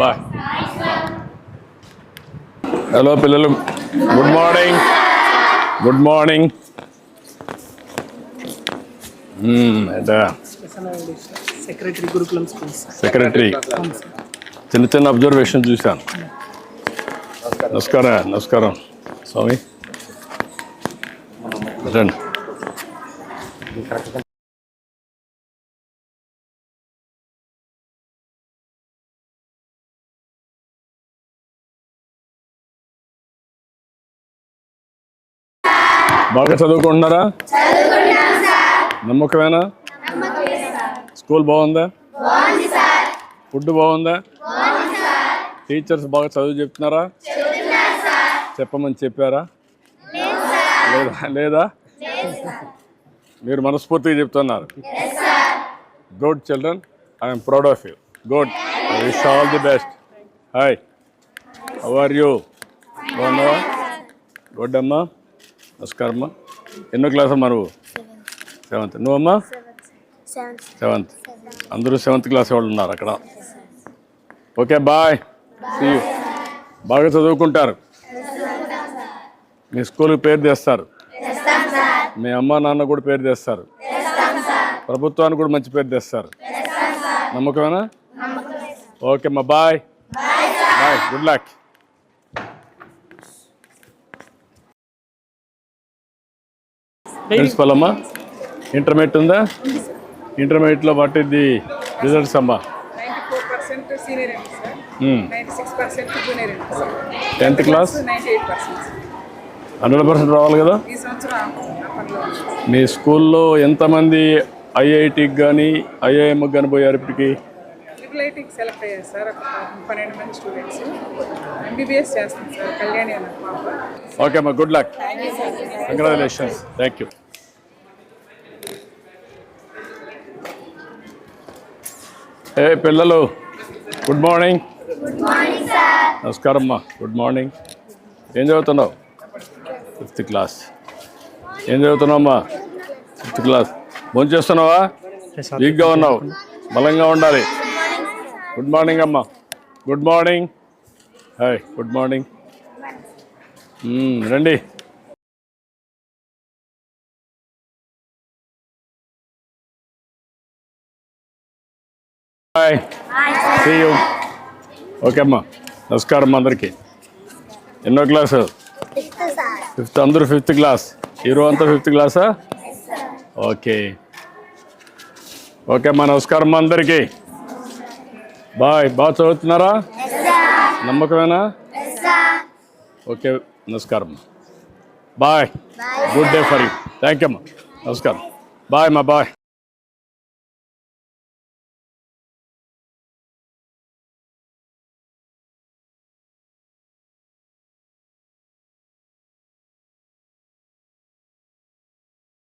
Bye hello పిల్లలు. Good morning good morning secretary గురుకులం secretary చిన్న చిన్న అబ్జర్వేషన్ చూశాను. నమస్కారం నమస్కారం. స్వామి. రండి. బాగా చదువుకుంటున్నారా? నమ్మకమేనా? స్కూల్ బాగుందా? ఫుడ్ బాగుందా? టీచర్స్ బాగా చదువు చెప్తున్నారా? చెప్పమని చెప్పారా? లేదా లేదా? మీరు మనస్ఫూర్తిగా చెప్తున్నారు. Good children I'm proud of you good wish all the best hi how are you బాగున్నావా? గుడ్ అమ్మా. నమస్కారం అమ్మా. ఎన్నో క్లాస్ అమ్మా నువ్వు? సెవెంత్. నువ్వమ్మా? సెవెంత్. సెవెంత్. అందరూ సెవెంత్ క్లాస్ వాళ్ళు ఉన్నారు అక్కడ. Okay bye. బాగా చదువుకుంటారు. మీ స్కూల్కి పేరు తెస్తారు. మీ అమ్మ నాన్న కూడా పేరు తెస్తారు. ప్రభుత్వానికి కూడా మంచి పేరు తెస్తారు. నమ్మకమేనా? ఓకే అమ్మా bye. Bye good luck. Principal అమ్మా ఇంటర్మీడియట్ ఉందా? ఇంటర్మీడియట్లో వాట్ ఇది రిజల్ట్స్ అమ్మా? టెన్త్ క్లాస్ హండ్రెడ్ పర్సెంట్ రావాలి కదా? మీ స్కూల్లో ఎంతమంది ఐఐటికి కానీ ఐఐఎంకి కానీ పోయారు ఇప్పటికి? సెలెక్ట్ అయ్యారు సార్. ఒక పన్నెండు మంది స్టూడెంట్స్ ఎంబీబీఎస్ సార్. కళ్యాణి అన్న ఓకే అమ్మా good luck congratulations thank you ఏ పిల్లలు గుడ్ మార్నింగ్ నమస్కారం అమ్మా గుడ్ మార్నింగ్ ఏం చదువుతున్నావు? ఫిఫ్త్ క్లాస్ ఏం చదువుతున్నావు అమ్మా? ఫిఫ్త్ క్లాస్ భోజనం చేస్తున్నావా? వీక్గా ఉన్నావు. బలంగా ఉండాలి. గుడ్ మార్నింగ్ అమ్మా. Good morning hi good morning రండి. హాయ్ సీ యూ ఓకే అమ్మా. నమస్కారం అందరికీ. ఎన్నో క్లాసు? ఫిఫ్త్ అందరూ ఫిఫ్త్ క్లాస్ హీరో అంతా ఫిఫ్త్ క్లాసా ఓకే ఓకే అమ్మా. నమస్కారం అందరికీ. బాయ్ బాగా చదువుతున్నారా? నమ్మకమేనా? ఓకే నమస్కారం bye good day for you thank you అమ్మా. నమస్కారం. బాయ్ అమ్మా. బాయ్